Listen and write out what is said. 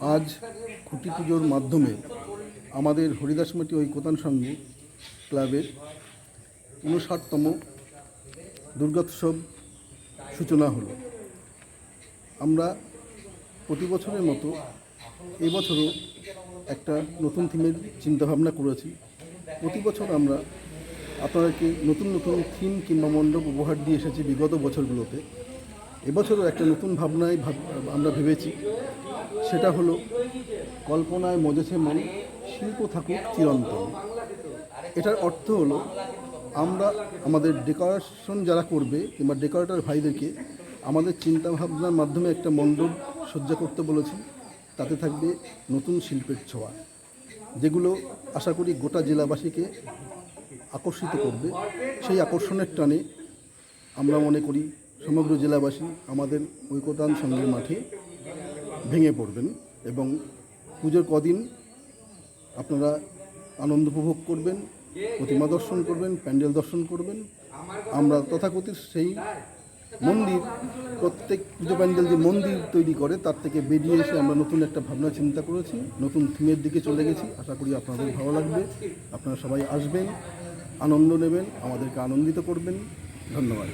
আজ খুঁটি পুজোর মাধ্যমে আমাদের হরিদাসমাটি ঐকতান সংঘ ক্লাবের উনষাটতম দুর্গোৎসব সূচনা হলো। আমরা প্রতি বছরের মতো এবছরও একটা নতুন থিমের চিন্তাভাবনা করেছি। প্রতি বছর আমরা আপনাদেরকে নতুন নতুন থিম কিংবা মণ্ডপ উপহার দিয়ে এসেছি বিগত বছরগুলোতে। এবছরও একটা নতুন ভাবনায় ভাব আমরা ভেবেছি। সেটা হলো, কল্পনায় মজেছে মন, শিল্প থাকুক চিরন্তন। এটার অর্থ হলো, আমরা আমাদের ডেকোরেশন যারা করবে কিংবা ডেকোরেটর ভাইদেরকে আমাদের চিন্তাভাবনার মাধ্যমে একটা মণ্ডপ সজ্জা করতে বলেছি। তাতে থাকবে নতুন শিল্পের ছোঁয়া, যেগুলো আশা করি গোটা জেলাবাসীকে আকর্ষিত করবে। সেই আকর্ষণের টানে আমরা মনে করি সমগ্র জেলাবাসী আমাদের ঐকতান সংঘের মাঠে ভেঙে পড়বেন এবং পুজোর কদিন আপনারা আনন্দ উপভোগ করবেন, প্রতিমা দর্শন করবেন, প্যান্ডেল দর্শন করবেন। আমরা তথাকথিত সেই মন্দির, প্রত্যেক পুজো প্যান্ডেল যে মন্দির তৈরি করে, তার থেকে বেরিয়ে এসে আমরা নতুন একটা ভাবনা, চিন্তা করেছি, নতুন থিমের দিকে চলে গেছি। আশা করি আপনাদের ভালো লাগবে। আপনারা সবাই আসবেন, আনন্দ নেবেন, আমাদেরকে আনন্দিত করবেন। ধন্যবাদ।